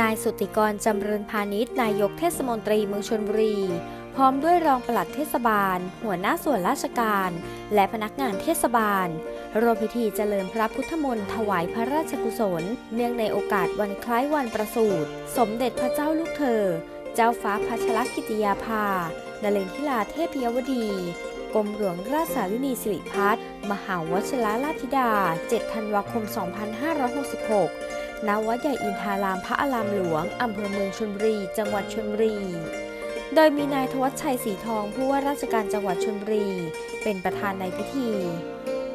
นายสุติกรจำเริญพาณิชย์นายกเทศมนตรีเมืองชนบุรี พร้อมด้วยรองปลัดเทศบาล หัวหน้าส่วนราชการ และพนักงานเทศบาลรวมพิธีเจริญพระพุทธมนต์ถวายพระราชกุศล เนื่องในโอกาสวันคล้ายวันประสูติสมเด็จพระเจ้าลูกเธอ เจ้าฟ้าพัชรกิติยาภานเรนทิลาเทพยวดีกรมหลวงราชสารินีสิริพัฒน์มหาวชิราราธิดา 7 ธันวาคม 2566 ณวัดใหญ่อินทารามพระอารามหลวง อำเภอเมืองชลบุรี จังหวัดชลบุรี โดยมีนายทวัชชัยสีทองผู้ว่าราชการจังหวัดชลบุรี เป็นประธานในพิธี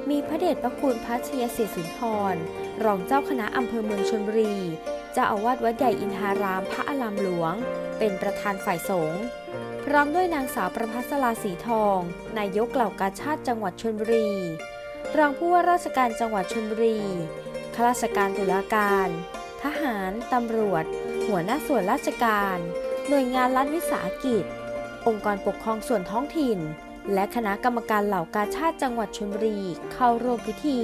มีพระเดชพระคุณพระชยศิษย์สุนทร รองเจ้าคณะอำเภอเมืองชลบุรีเจ้าอาวาสวัดใหญ่อินทารามพระอารามหลวง เป็นประธานฝ่ายสงฆ์พร้อมด้วยนางสาวประภัสราสีทอง นายกเหล่ากาชาติจังหวัดชลบุรี รองผู้ว่าราชการจังหวัดชลบุรี ข้าราชการตุลาการ ทหาร ตำรวจ หัวหน้าส่วนราชการ หน่วยงานรัฐวิสาหกิจ องค์กรปกครองส่วนท้องถิ่น และคณะกรรมการเหล่ากาชาติจังหวัดชลบุรีเข้าร่วมพิธี